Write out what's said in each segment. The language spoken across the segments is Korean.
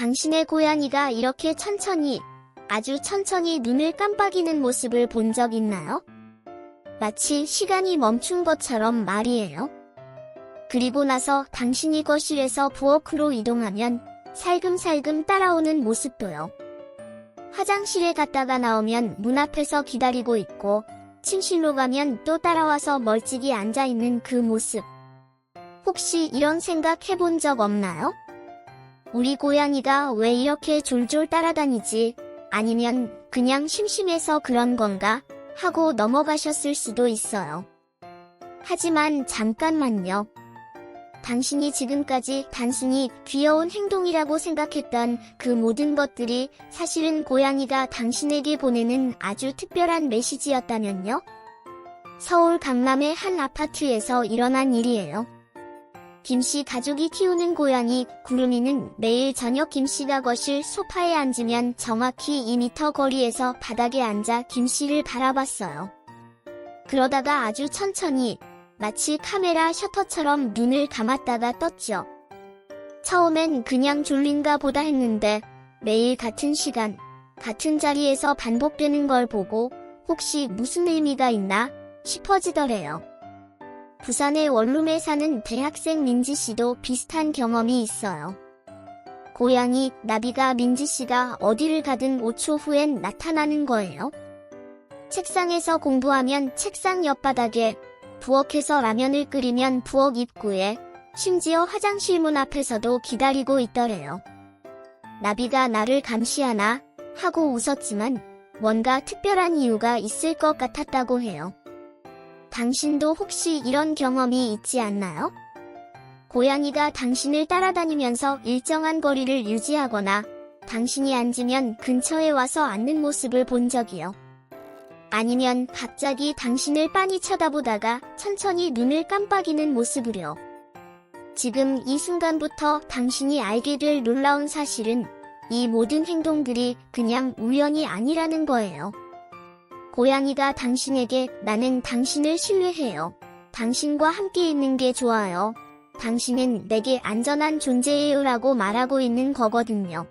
당신의 고양이가 이렇게 천천히, 아주 천천히 눈을 깜빡이는 모습을 본 적 있나요? 마치 시간이 멈춘 것처럼 말이에요. 그리고 나서 당신이 거실에서 부엌으로 이동하면 살금살금 따라오는 모습도요. 화장실에 갔다가 나오면 문 앞에서 기다리고 있고, 침실로 가면 또 따라와서 멀찍이 앉아있는 그 모습. 혹시 이런 생각 해본 적 없나요? 우리 고양이가 왜 이렇게 졸졸 따라다니지? 아니면 그냥 심심해서 그런 건가? 하고 넘어가셨을 수도 있어요. 하지만 잠깐만요. 당신이 지금까지 단순히 귀여운 행동이라고 생각했던 그 모든 것들이 사실은 고양이가 당신에게 보내는 아주 특별한 메시지였다면요? 서울 강남의 한 아파트에서 일어난 일이에요. 김씨 가족이 키우는 고양이 구름이는 매일 저녁 김씨가 거실 소파에 앉으면 정확히 2미터 거리에서 바닥에 앉아 김씨를 바라봤어요. 그러다가 아주 천천히 마치 카메라 셔터처럼 눈을 감았다가 떴죠. 처음엔 그냥 졸린가 보다 했는데 매일 같은 시간, 같은 자리에서 반복되는 걸 보고 혹시 무슨 의미가 있나 싶어지더래요. 부산의 원룸에 사는 대학생 민지 씨도 비슷한 경험이 있어요. 고양이 나비가 민지 씨가 어디를 가든 5초 후엔 나타나는 거예요. 책상에서 공부하면 책상 옆바닥에, 부엌에서 라면을 끓이면 부엌 입구에, 심지어 화장실 문 앞에서도 기다리고 있더래요. 나비가 나를 감시하나 하고 웃었지만 뭔가 특별한 이유가 있을 것 같았다고 해요. 당신도 혹시 이런 경험이 있지 않나요? 고양이가 당신을 따라다니면서 일정한 거리를 유지하거나 당신이 앉으면 근처에 와서 앉는 모습을 본 적이요. 아니면 갑자기 당신을 빤히 쳐다보다가 천천히 눈을 깜빡이는 모습으려. 지금 이 순간부터 당신이 알게 될 놀라운 사실은 이 모든 행동들이 그냥 우연이 아니라는 거예요. 고양이가 당신에게 나는 당신을 신뢰해요. 당신과 함께 있는 게 좋아요. 당신은 내게 안전한 존재예요 라고 말하고 있는 거거든요.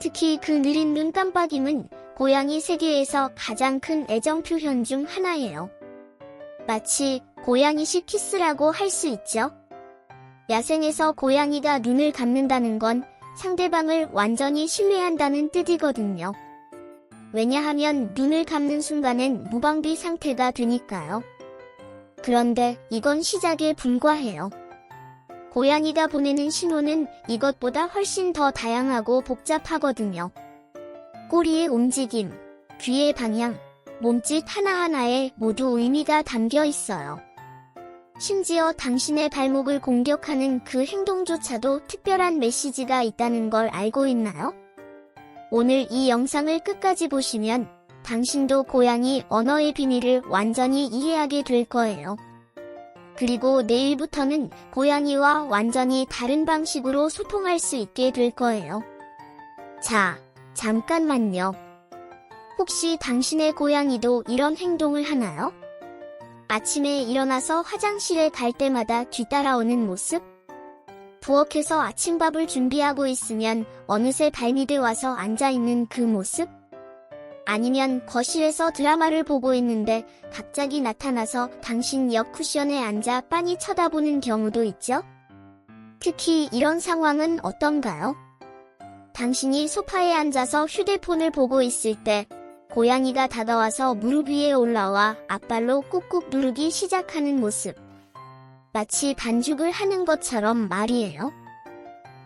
특히 그 느린 눈 깜빡임은 고양이 세계에서 가장 큰 애정 표현 중 하나예요. 마치 고양이식 키스라고 할 수 있죠. 야생에서 고양이가 눈을 감는다는 건 상대방을 완전히 신뢰한다는 뜻이거든요. 왜냐하면 눈을 감는 순간엔 무방비 상태가 되니까요. 그런데 이건 시작에 불과해요. 고양이가 보내는 신호는 이것보다 훨씬 더 다양하고 복잡하거든요. 꼬리의 움직임, 귀의 방향, 몸짓 하나하나에 모두 의미가 담겨 있어요. 심지어 당신의 발목을 공격하는 그 행동조차도 특별한 메시지가 있다는 걸 알고 있나요? 오늘 이 영상을 끝까지 보시면 당신도 고양이 언어의 비밀을 완전히 이해하게 될 거예요. 그리고 내일부터는 고양이와 완전히 다른 방식으로 소통할 수 있게 될 거예요. 자, 잠깐만요. 혹시 당신의 고양이도 이런 행동을 하나요? 아침에 일어나서 화장실에 갈 때마다 뒤따라오는 모습? 부엌에서 아침밥을 준비하고 있으면 어느새 발밑에 와서 앉아있는 그 모습? 아니면 거실에서 드라마를 보고 있는데 갑자기 나타나서 당신 옆 쿠션에 앉아 빤히 쳐다보는 경우도 있죠? 특히 이런 상황은 어떤가요? 당신이 소파에 앉아서 휴대폰을 보고 있을 때 고양이가 다가와서 무릎 위에 올라와 앞발로 꾹꾹 누르기 시작하는 모습. 마치 반죽을 하는 것처럼 말이에요.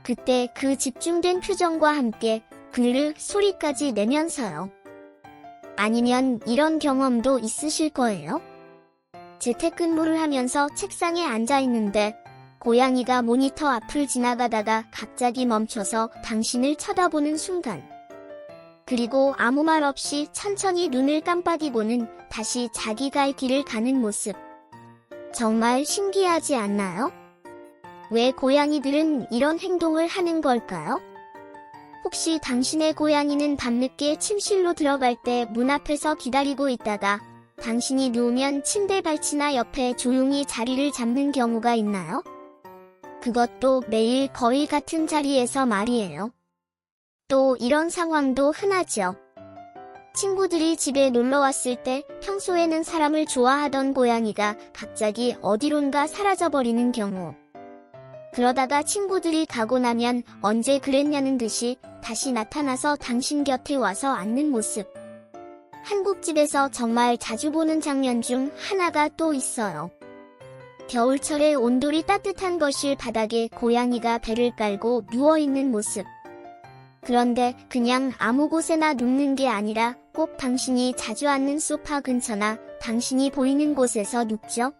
그때 그 집중된 표정과 함께 그르르 소리까지 내면서요. 아니면 이런 경험도 있으실 거예요. 재택근무를 하면서 책상에 앉아 있는데 고양이가 모니터 앞을 지나가다가 갑자기 멈춰서 당신을 쳐다보는 순간. 그리고 아무 말 없이 천천히 눈을 깜빡이고는 다시 자기 갈 길을 가는 모습. 정말 신기하지 않나요? 왜 고양이들은 이런 행동을 하는 걸까요? 혹시 당신의 고양이는 밤늦게 침실로 들어갈 때 문 앞에서 기다리고 있다가 당신이 누우면 침대 발치나 옆에 조용히 자리를 잡는 경우가 있나요? 그것도 매일 거의 같은 자리에서 말이에요. 또 이런 상황도 흔하죠. 친구들이 집에 놀러 왔을 때 평소에는 사람을 좋아하던 고양이가 갑자기 어디론가 사라져버리는 경우. 그러다가 친구들이 가고 나면 언제 그랬냐는 듯이 다시 나타나서 당신 곁에 와서 앉는 모습. 한국집에서 정말 자주 보는 장면 중 하나가 또 있어요. 겨울철에 온돌이 따뜻한 거실 바닥에 고양이가 배를 깔고 누워있는 모습. 그런데 그냥 아무 곳에나 눕는 게 아니라 꼭 당신이 자주 앉는 소파 근처나 당신이 보이는 곳에서 눕죠.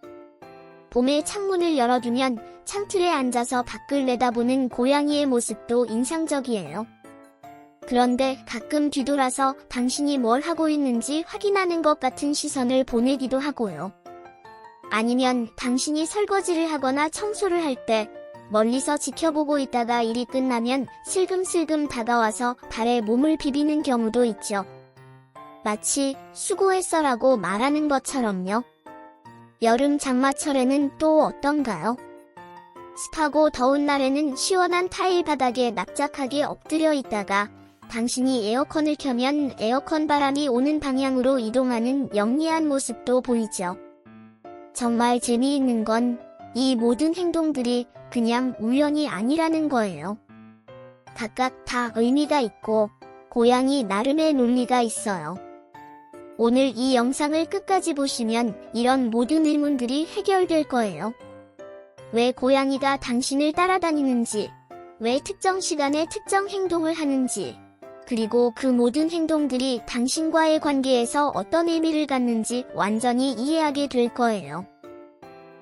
봄에 창문을 열어두면 창틀에 앉아서 밖을 내다보는 고양이의 모습도 인상적이에요. 그런데 가끔 뒤돌아서 당신이 뭘 하고 있는지 확인하는 것 같은 시선을 보내기도 하고요. 아니면 당신이 설거지를 하거나 청소를 할때 멀리서 지켜보고 있다가 일이 끝나면 슬금슬금 다가와서 발에 몸을 비비는 경우도 있죠. 마치 수고했어라고 말하는 것처럼요. 여름 장마철에는 또 어떤가요? 습하고 더운 날에는 시원한 타일 바닥에 납작하게 엎드려 있다가 당신이 에어컨을 켜면 에어컨 바람이 오는 방향으로 이동하는 영리한 모습도 보이죠. 정말 재미있는 건 이 모든 행동들이 그냥 우연이 아니라는 거예요. 각각 다 의미가 있고 고양이 나름의 논리가 있어요. 오늘 이 영상을 끝까지 보시면 이런 모든 의문들이 해결될 거예요. 왜 고양이가 당신을 따라다니는지, 왜 특정 시간에 특정 행동을 하는지, 그리고 그 모든 행동들이 당신과의 관계에서 어떤 의미를 갖는지 완전히 이해하게 될 거예요.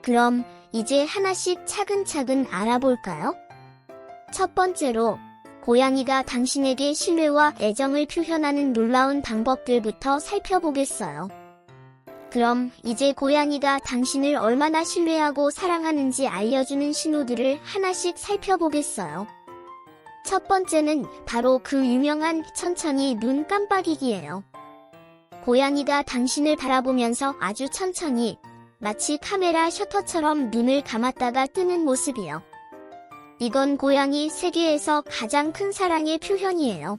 그럼 이제 하나씩 차근차근 알아볼까요? 첫 번째로, 고양이가 당신에게 신뢰와 애정을 표현하는 놀라운 방법들부터 살펴보겠어요. 그럼 이제 고양이가 당신을 얼마나 신뢰하고 사랑하는지 알려주는 신호들을 하나씩 살펴보겠어요. 첫 번째는 바로 그 유명한 천천히 눈 깜빡이기예요. 고양이가 당신을 바라보면서 아주 천천히 마치 카메라 셔터처럼 눈을 감았다가 뜨는 모습이요. 이건 고양이 세계에서 가장 큰 사랑의 표현이에요.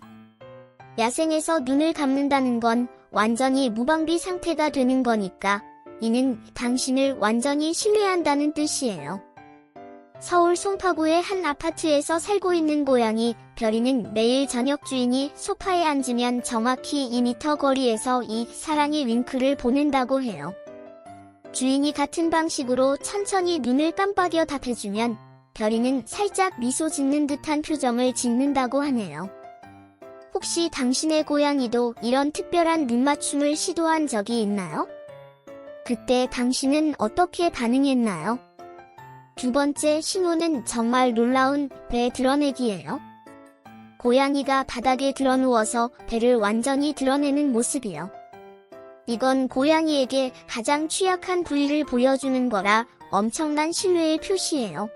야생에서 눈을 감는다는 건 완전히 무방비 상태가 되는 거니까 이는 당신을 완전히 신뢰한다는 뜻이에요. 서울 송파구의 한 아파트에서 살고 있는 고양이 별이는 매일 저녁 주인이 소파에 앉으면 정확히 2미터 거리에서 이 사랑의 윙크를 보낸다고 해요. 주인이 같은 방식으로 천천히 눈을 깜빡여 답해주면 별이는 살짝 미소 짓는 듯한 표정을 짓는다고 하네요. 혹시 당신의 고양이도 이런 특별한 눈맞춤을 시도한 적이 있나요? 그때 당신은 어떻게 반응했나요? 두 번째 신호는 정말 놀라운 배 드러내기예요. 고양이가 바닥에 드러누워서 배를 완전히 드러내는 모습이요. 이건 고양이에게 가장 취약한 부위를 보여주는 거라 엄청난 신뢰의 표시예요.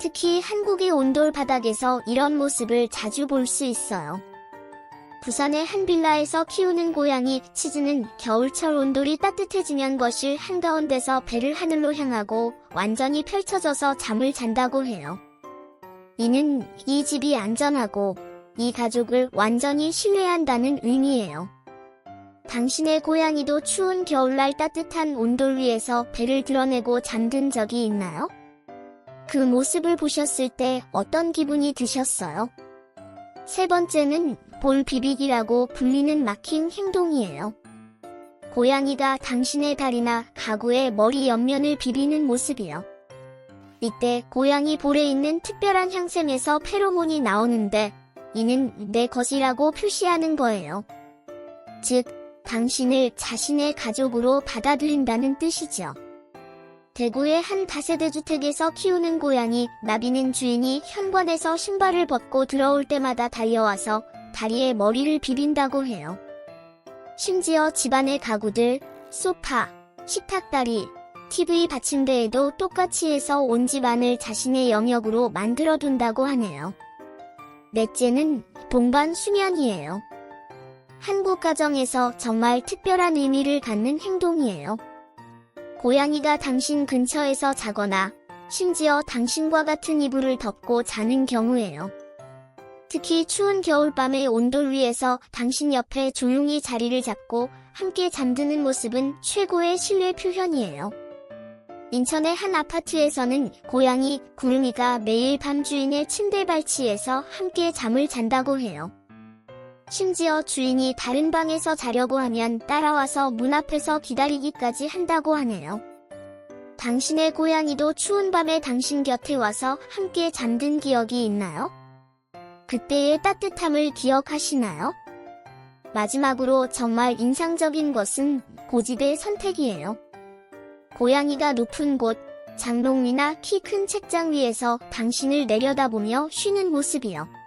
특히 한국의 온돌 바닥에서 이런 모습을 자주 볼 수 있어요. 부산의 한 빌라에서 키우는 고양이 치즈는 겨울철 온돌이 따뜻해지면 거실 한가운데서 배를 하늘로 향하고 완전히 펼쳐져서 잠을 잔다고 해요. 이는 이 집이 안전하고 이 가족을 완전히 신뢰한다는 의미예요. 당신의 고양이도 추운 겨울날 따뜻한 온돌 위에서 배를 드러내고 잠든 적이 있나요? 그 모습을 보셨을 때 어떤 기분이 드셨어요? 세 번째는 볼 비비기라고 불리는 마킹 행동이에요. 고양이가 당신의 다리나 가구의 머리 옆면을 비비는 모습이요. 이때 고양이 볼에 있는 특별한 향샘에서 페로몬이 나오는데 이는 내 것이라고 표시하는 거예요. 즉, 당신을 자신의 가족으로 받아들인다는 뜻이죠. 대구의 한 다세대 주택에서 키우는 고양이 나비는 주인이 현관에서 신발을 벗고 들어올 때마다 달려와서 다리에 머리를 비빈다고 해요. 심지어 집안의 가구들, 소파, 식탁다리, TV 받침대에도 똑같이 해서 온 집안을 자신의 영역으로 만들어 둔다고 하네요. 넷째는 동반 수면이에요. 한국 가정에서 정말 특별한 의미를 갖는 행동이에요. 고양이가 당신 근처에서 자거나 심지어 당신과 같은 이불을 덮고 자는 경우에요. 특히 추운 겨울밤의 온돌 위에서 당신 옆에 조용히 자리를 잡고 함께 잠드는 모습은 최고의 신뢰 표현이에요. 인천의 한 아파트에서는 고양이 구름이가 매일 밤 주인의 침대 발치에서 함께 잠을 잔다고 해요. 심지어 주인이 다른 방에서 자려고 하면 따라와서 문 앞에서 기다리기까지 한다고 하네요. 당신의 고양이도 추운 밤에 당신 곁에 와서 함께 잠든 기억이 있나요? 그때의 따뜻함을 기억하시나요? 마지막으로 정말 인상적인 것은 고집의 선택이에요. 고양이가 높은 곳, 장롱이나 키 큰 책장 위에서 당신을 내려다보며 쉬는 모습이요.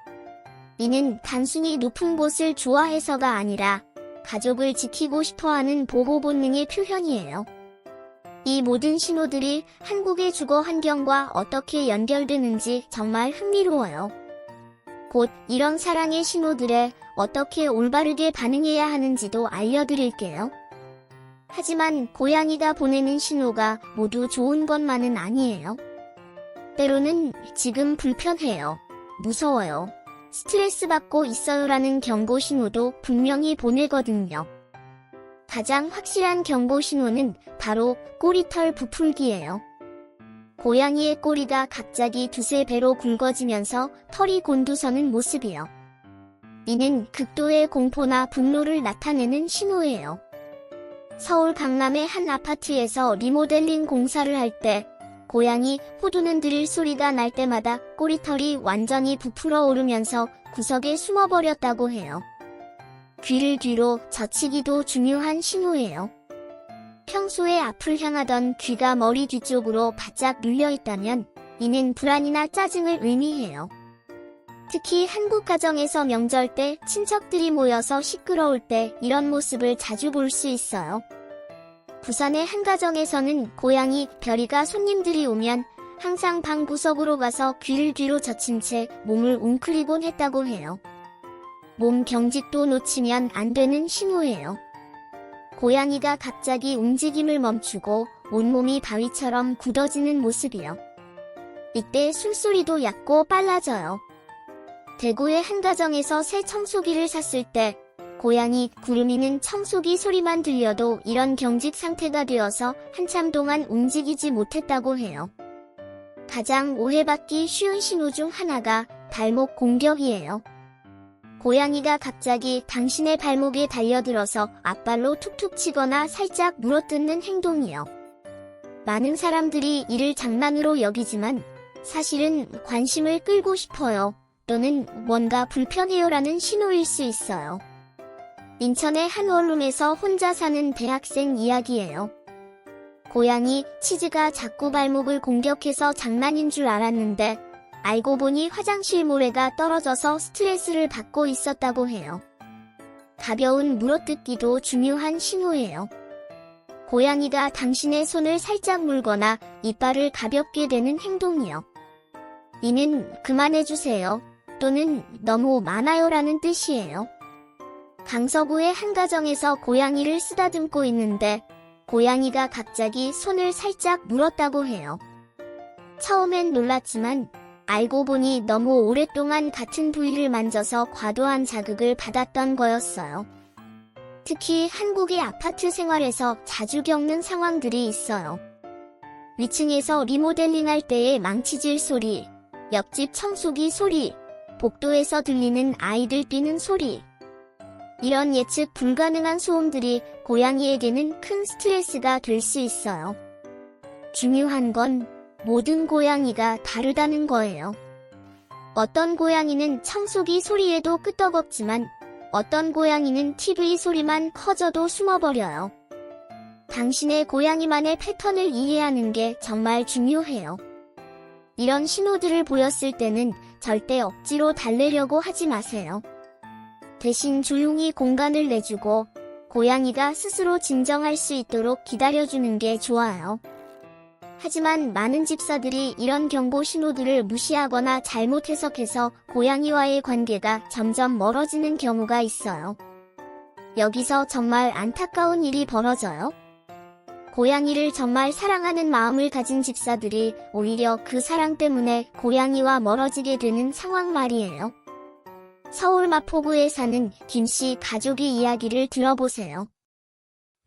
이는 단순히 높은 곳을 좋아해서가 아니라 가족을 지키고 싶어 하는 보호 본능의 표현이에요. 이 모든 신호들이 한국의 주거 환경과 어떻게 연결되는지 정말 흥미로워요. 곧 이런 사랑의 신호들에 어떻게 올바르게 반응해야 하는지도 알려드릴게요. 하지만 고양이가 보내는 신호가 모두 좋은 것만은 아니에요. 때로는 지금 불편해요. 무서워요. 스트레스 받고 있어요라는 경고 신호도 분명히 보내거든요. 가장 확실한 경고 신호는 바로 꼬리털 부풀기예요. 고양이의 꼬리가 갑자기 두세 배로 굵어지면서 털이 곤두서는 모습이요. 이는 극도의 공포나 분노를 나타내는 신호예요. 서울 강남의 한 아파트에서 리모델링 공사를 할 때 고양이 호두는 들릴 소리가 날 때마다 꼬리털이 완전히 부풀어 오르면서 구석에 숨어버렸다고 해요. 귀를 뒤로 젖히기도 중요한 신호예요. 평소에 앞을 향하던 귀가 머리 뒤쪽으로 바짝 눌려 있다면 이는 불안이나 짜증을 의미해요. 특히 한국 가정에서 명절 때 친척들이 모여서 시끄러울 때 이런 모습을 자주 볼 수 있어요. 부산의 한 가정에서는 고양이 별이가 손님들이 오면 항상 방 구석으로 가서 귀를 뒤로 젖힌 채 몸을 웅크리곤 했다고 해요. 몸 경직도 놓치면 안 되는 신호예요. 고양이가 갑자기 움직임을 멈추고 온몸이 바위처럼 굳어지는 모습이요. 이때 숨소리도 얕고 빨라져요. 대구의 한 가정에서 새 청소기를 샀을 때 고양이 구름이는 청소기 소리만 들려도 이런 경직 상태가 되어서 한참 동안 움직이지 못했다고 해요. 가장 오해받기 쉬운 신호 중 하나가 발목 공격이에요. 고양이가 갑자기 당신의 발목에 달려들어서 앞발로 툭툭 치거나 살짝 물어뜯는 행동이요. 많은 사람들이 이를 장난으로 여기지만 사실은 관심을 끌고 싶어요. 또는 뭔가 불편해요라는 신호일 수 있어요. 인천의 한 원룸에서 혼자 사는 대학생 이야기예요. 고양이 치즈가 자꾸 발목을 공격해서 장난인 줄 알았는데 알고 보니 화장실 모래가 떨어져서 스트레스를 받고 있었다고 해요. 가벼운 물어뜯기도 중요한 신호예요. 고양이가 당신의 손을 살짝 물거나 이빨을 가볍게 대는 행동이요. 이는 그만해주세요. 또는 너무 많아요라는 뜻이에요. 강서구의 한 가정에서 고양이를 쓰다듬고 있는데 고양이가 갑자기 손을 살짝 물었다고 해요. 처음엔 놀랐지만 알고 보니 너무 오랫동안 같은 부위를 만져서 과도한 자극을 받았던 거였어요. 특히 한국의 아파트 생활에서 자주 겪는 상황들이 있어요. 위층에서 리모델링 할 때의 망치질 소리, 옆집 청소기 소리, 복도에서 들리는 아이들 뛰는 소리. 이런 예측 불가능한 소음들이 고양이에게는 큰 스트레스가 될 수 있어요. 중요한 건 모든 고양이가 다르다는 거예요. 어떤 고양이는 청소기 소리에도 끄떡없지만 어떤 고양이는 TV 소리만 커져도 숨어버려요. 당신의 고양이만의 패턴을 이해하는 게 정말 중요해요. 이런 신호들을 보였을 때는 절대 억지로 달래려고 하지 마세요. 대신 조용히 공간을 내주고 고양이가 스스로 진정할 수 있도록 기다려주는 게 좋아요. 하지만 많은 집사들이 이런 경고 신호들을 무시하거나 잘못 해석해서 고양이와의 관계가 점점 멀어지는 경우가 있어요. 여기서 정말 안타까운 일이 벌어져요. 고양이를 정말 사랑하는 마음을 가진 집사들이 오히려 그 사랑 때문에 고양이와 멀어지게 되는 상황 말이에요. 서울 마포구에 사는 김씨 가족의 이야기를 들어보세요.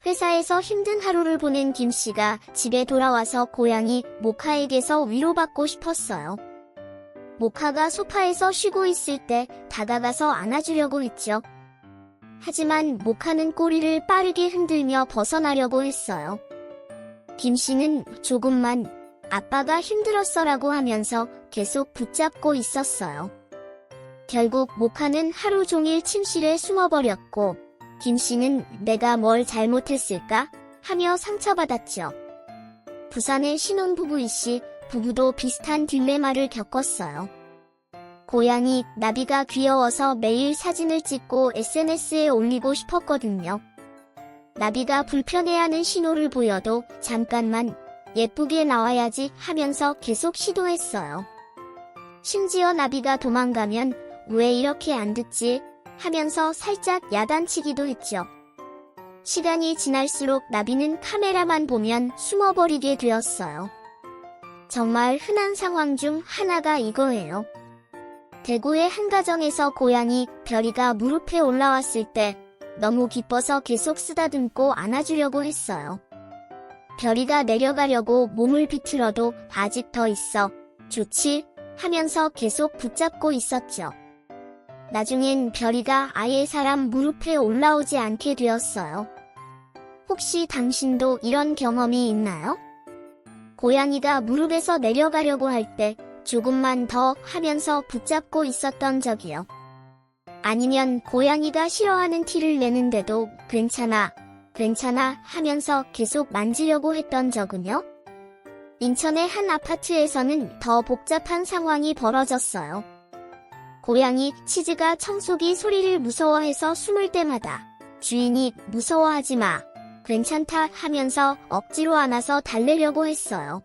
회사에서 힘든 하루를 보낸 김 씨가 집에 돌아와서 고양이 모카에게서 위로받고 싶었어요. 모카가 소파에서 쉬고 있을 때 다가가서 안아주려고 했죠. 하지만 모카는 꼬리를 빠르게 흔들며 벗어나려고 했어요. 김 씨는 조금만 아빠가 힘들었어라고 하면서 계속 붙잡고 있었어요. 결국 모카는 하루 종일 침실에 숨어버렸고 김 씨는 내가 뭘 잘못했을까 하며 상처받았죠. 부산의 신혼부부 이 씨 부부도 비슷한 딜레마를 겪었어요. 고양이 나비가 귀여워서 매일 사진을 찍고 SNS에 올리고 싶었거든요. 나비가 불편해하는 신호를 보여도 잠깐만 예쁘게 나와야지 하면서 계속 시도했어요. 심지어 나비가 도망가면 왜 이렇게 안 듣지 하면서 살짝 야단치기도 했죠. 시간이 지날수록 나비는 카메라만 보면 숨어버리게 되었어요. 정말 흔한 상황 중 하나가 이거예요. 대구의 한 가정에서 고양이 별이가 무릎에 올라왔을 때 너무 기뻐서 계속 쓰다듬고 안아주려고 했어요. 별이가 내려가려고 몸을 비틀어도 아직 더 있어. 좋지? 하면서 계속 붙잡고 있었죠. 나중엔 별이가 아예 사람 무릎에 올라오지 않게 되었어요. 혹시 당신도 이런 경험이 있나요? 고양이가 무릎에서 내려가려고 할 때 조금만 더 하면서 붙잡고 있었던 적이요. 아니면 고양이가 싫어하는 티를 내는데도 괜찮아, 괜찮아 하면서 계속 만지려고 했던 적은요? 인천의 한 아파트에서는 더 복잡한 상황이 벌어졌어요. 고양이 치즈가 청소기 소리를 무서워해서 숨을 때마다 주인이 무서워하지 마, 괜찮다 하면서 억지로 안아서 달래려고 했어요.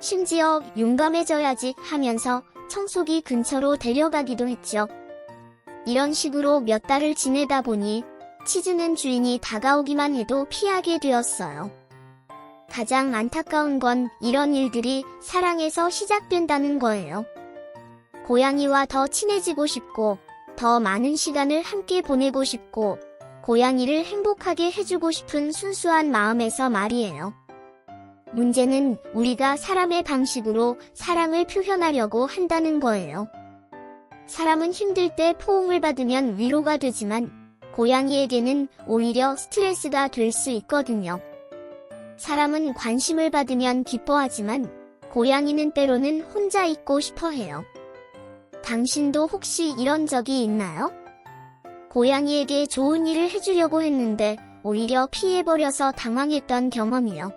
심지어 용감해져야지 하면서 청소기 근처로 데려가기도 했죠. 이런 식으로 몇 달을 지내다 보니 치즈는 주인이 다가오기만 해도 피하게 되었어요. 가장 안타까운 건 이런 일들이 사랑에서 시작된다는 거예요. 고양이와 더 친해지고 싶고, 더 많은 시간을 함께 보내고 싶고, 고양이를 행복하게 해주고 싶은 순수한 마음에서 말이에요. 문제는 우리가 사람의 방식으로 사랑을 표현하려고 한다는 거예요. 사람은 힘들 때 포옹을 받으면 위로가 되지만 고양이에게는 오히려 스트레스가 될 수 있거든요. 사람은 관심을 받으면 기뻐하지만 고양이는 때로는 혼자 있고 싶어 해요. 당신도 혹시 이런 적이 있나요? 고양이에게 좋은 일을 해주려고 했는데 오히려 피해버려서 당황했던 경험이요.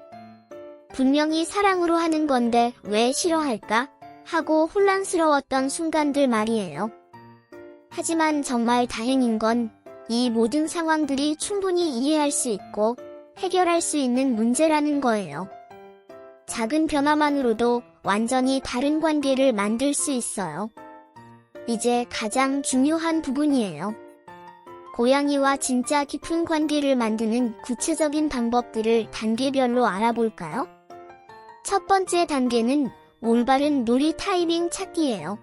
분명히 사랑으로 하는 건데 왜 싫어할까? 하고 혼란스러웠던 순간들 말이에요. 하지만 정말 다행인 건 이 모든 상황들이 충분히 이해할 수 있고 해결할 수 있는 문제라는 거예요. 작은 변화만으로도 완전히 다른 관계를 만들 수 있어요. 이제 가장 중요한 부분이에요. 고양이와 진짜 깊은 관계를 만드는 구체적인 방법들을 단계별로 알아볼까요? 첫 번째 단계는 올바른 놀이 타이밍 찾기예요.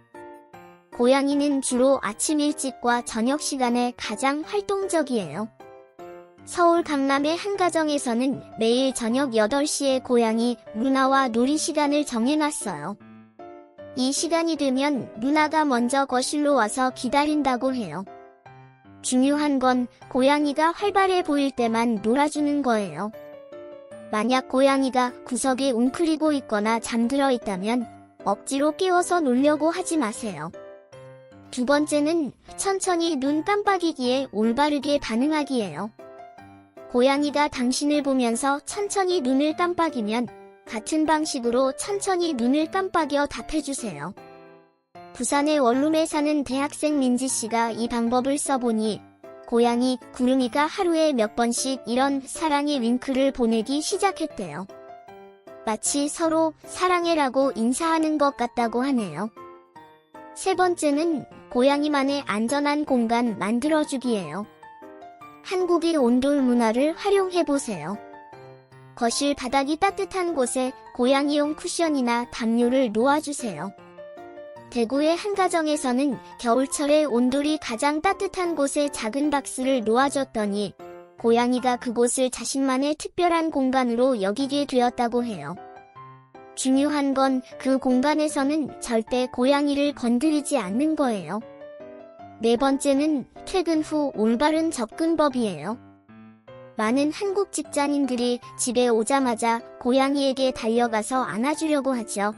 고양이는 주로 아침 일찍과 저녁 시간에 가장 활동적이에요. 서울 강남의 한 가정에서는 매일 저녁 8시에 고양이 루나와 놀이 시간을 정해놨어요. 이 시간이 되면 루나가 먼저 거실로 와서 기다린다고 해요. 중요한 건 고양이가 활발해 보일 때만 놀아주는 거예요. 만약 고양이가 구석에 웅크리고 있거나 잠들어 있다면 억지로 깨워서 놀려고 하지 마세요. 두 번째는 천천히 눈 깜빡이기에 올바르게 반응하기예요. 고양이가 당신을 보면서 천천히 눈을 깜빡이면 같은 방식으로 천천히 눈을 깜빡여 답해주세요. 부산의 원룸에 사는 대학생 민지 씨가 이 방법을 써보니 고양이 구름이가 하루에 몇 번씩 이런 사랑의 윙크를 보내기 시작했대요. 마치 서로 사랑해라고 인사하는 것 같다고 하네요. 세 번째는 고양이만의 안전한 공간 만들어주기예요. 한국의 온돌 문화를 활용해보세요. 거실 바닥이 따뜻한 곳에 고양이용 쿠션이나 담요를 놓아주세요. 대구의 한 가정에서는 겨울철에 온돌이 가장 따뜻한 곳에 작은 박스를 놓아줬더니 고양이가 그곳을 자신만의 특별한 공간으로 여기게 되었다고 해요. 중요한 건 그 공간에서는 절대 고양이를 건드리지 않는 거예요. 네 번째는 퇴근 후 올바른 접근법이에요. 많은 한국 직장인들이 집에 오자마자 고양이에게 달려가서 안아주려고 하죠.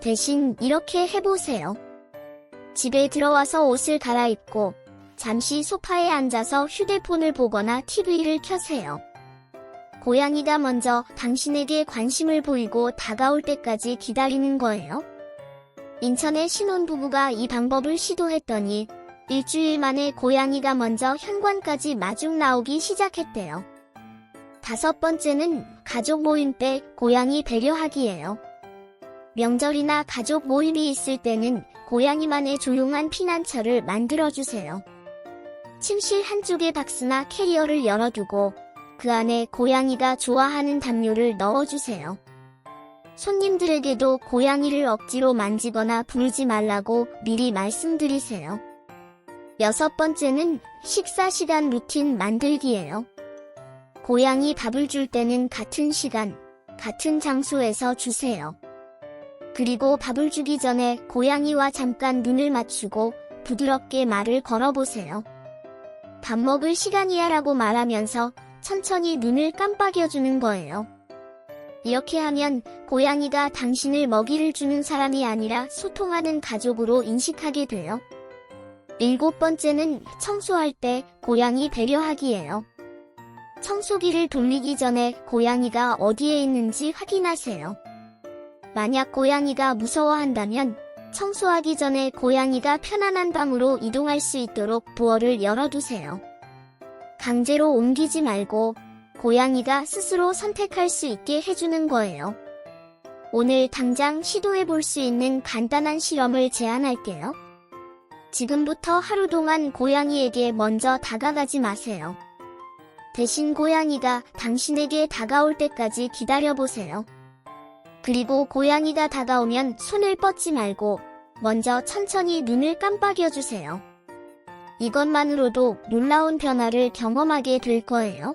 대신 이렇게 해보세요. 집에 들어와서 옷을 갈아입고 잠시 소파에 앉아서 휴대폰을 보거나 TV를 켜세요. 고양이가 먼저 당신에게 관심을 보이고 다가올 때까지 기다리는 거예요. 인천의 신혼부부가 이 방법을 시도했더니 일주일 만에 고양이가 먼저 현관까지 마중 나오기 시작했대요. 다섯 번째는 가족 모임 때 고양이 배려하기예요. 명절이나 가족 모임이 있을 때는 고양이만의 조용한 피난처를 만들어주세요. 침실 한쪽에 박스나 캐리어를 열어두고 그 안에 고양이가 좋아하는 담요를 넣어주세요. 손님들에게도 고양이를 억지로 만지거나 부르지 말라고 미리 말씀드리세요. 여섯 번째는 식사 시간 루틴 만들기예요. 고양이 밥을 줄 때는 같은 시간, 같은 장소에서 주세요. 그리고 밥을 주기 전에 고양이와 잠깐 눈을 맞추고 부드럽게 말을 걸어보세요. 밥 먹을 시간이야 라고 말하면서 천천히 눈을 깜빡여주는 거예요. 이렇게 하면 고양이가 당신을 먹이를 주는 사람이 아니라 소통하는 가족으로 인식하게 돼요. 일곱 번째는 청소할 때 고양이 배려하기예요. 청소기를 돌리기 전에 고양이가 어디에 있는지 확인하세요. 만약 고양이가 무서워한다면 청소하기 전에 고양이가 편안한 방으로 이동할 수 있도록 도어를 열어두세요. 강제로 옮기지 말고 고양이가 스스로 선택할 수 있게 해주는 거예요. 오늘 당장 시도해 볼 수 있는 간단한 실험을 제안할게요. 지금부터 하루 동안 고양이에게 먼저 다가가지 마세요. 대신 고양이가 당신에게 다가올 때까지 기다려보세요. 그리고 고양이가 다가오면 손을 뻗지 말고 먼저 천천히 눈을 깜빡여주세요. 이것만으로도 놀라운 변화를 경험하게 될 거예요.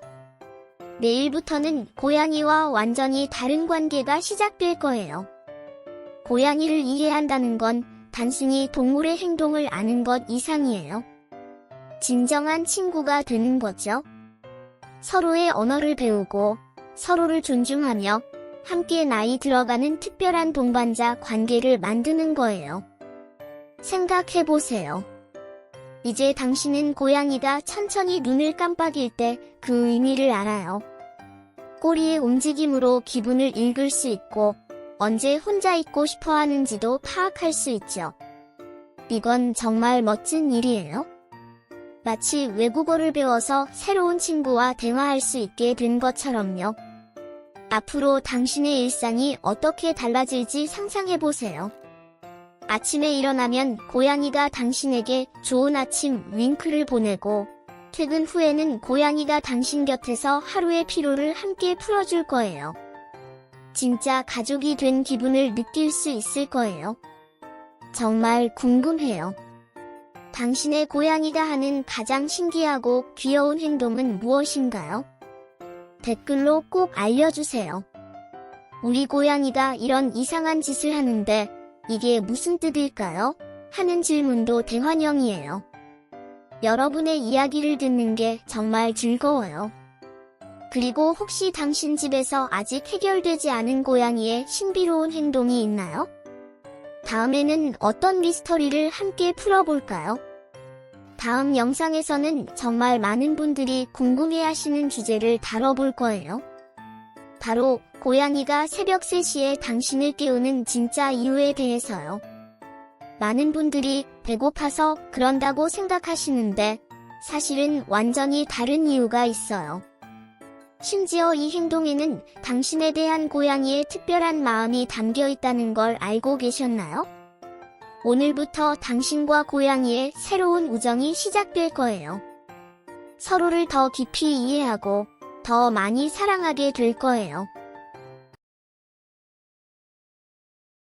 내일부터는 고양이와 완전히 다른 관계가 시작될 거예요. 고양이를 이해한다는 건 단순히 동물의 행동을 아는 것 이상이에요. 진정한 친구가 되는 거죠. 서로의 언어를 배우고 서로를 존중하며 함께 나이 들어가는 특별한 동반자 관계를 만드는 거예요. 생각해보세요. 이제 당신은 고양이가 천천히 눈을 깜빡일 때 그 의미를 알아요. 꼬리의 움직임으로 기분을 읽을 수 있고 언제 혼자 있고 싶어 하는지도 파악할 수 있죠. 이건 정말 멋진 일이에요. 마치 외국어를 배워서 새로운 친구와 대화할 수 있게 된 것처럼요. 앞으로 당신의 일상이 어떻게 달라질지 상상해 보세요. 아침에 일어나면 고양이가 당신에게 좋은 아침 윙크를 보내고 퇴근 후에는 고양이가 당신 곁에서 하루의 피로를 함께 풀어줄 거예요. 진짜 가족이 된 기분을 느낄 수 있을 거예요. 정말 궁금해요. 당신의 고양이가 하는 가장 신기하고 귀여운 행동은 무엇인가요? 댓글로 꼭 알려주세요. 우리 고양이가 이런 이상한 짓을 하는데 이게 무슨 뜻일까요? 하는 질문도 대환영이에요. 여러분의 이야기를 듣는 게 정말 즐거워요. 그리고 혹시 당신 집에서 아직 해결되지 않은 고양이의 신비로운 행동이 있나요? 다음에는 어떤 미스터리를 함께 풀어볼까요? 다음 영상에서는 정말 많은 분들이 궁금해 하시는 주제를 다뤄볼 거예요. 바로 고양이가 새벽 3시에 당신을 깨우는 진짜 이유에 대해서요. 많은 분들이 배고파서 그런다고 생각하시는데 사실은 완전히 다른 이유가 있어요. 심지어 이 행동에는 당신에 대한 고양이의 특별한 마음이 담겨 있다는 걸 알고 계셨나요? 오늘부터 당신과 고양이의 새로운 우정이 시작될 거예요. 서로를 더 깊이 이해하고 더 많이 사랑하게 될 거예요.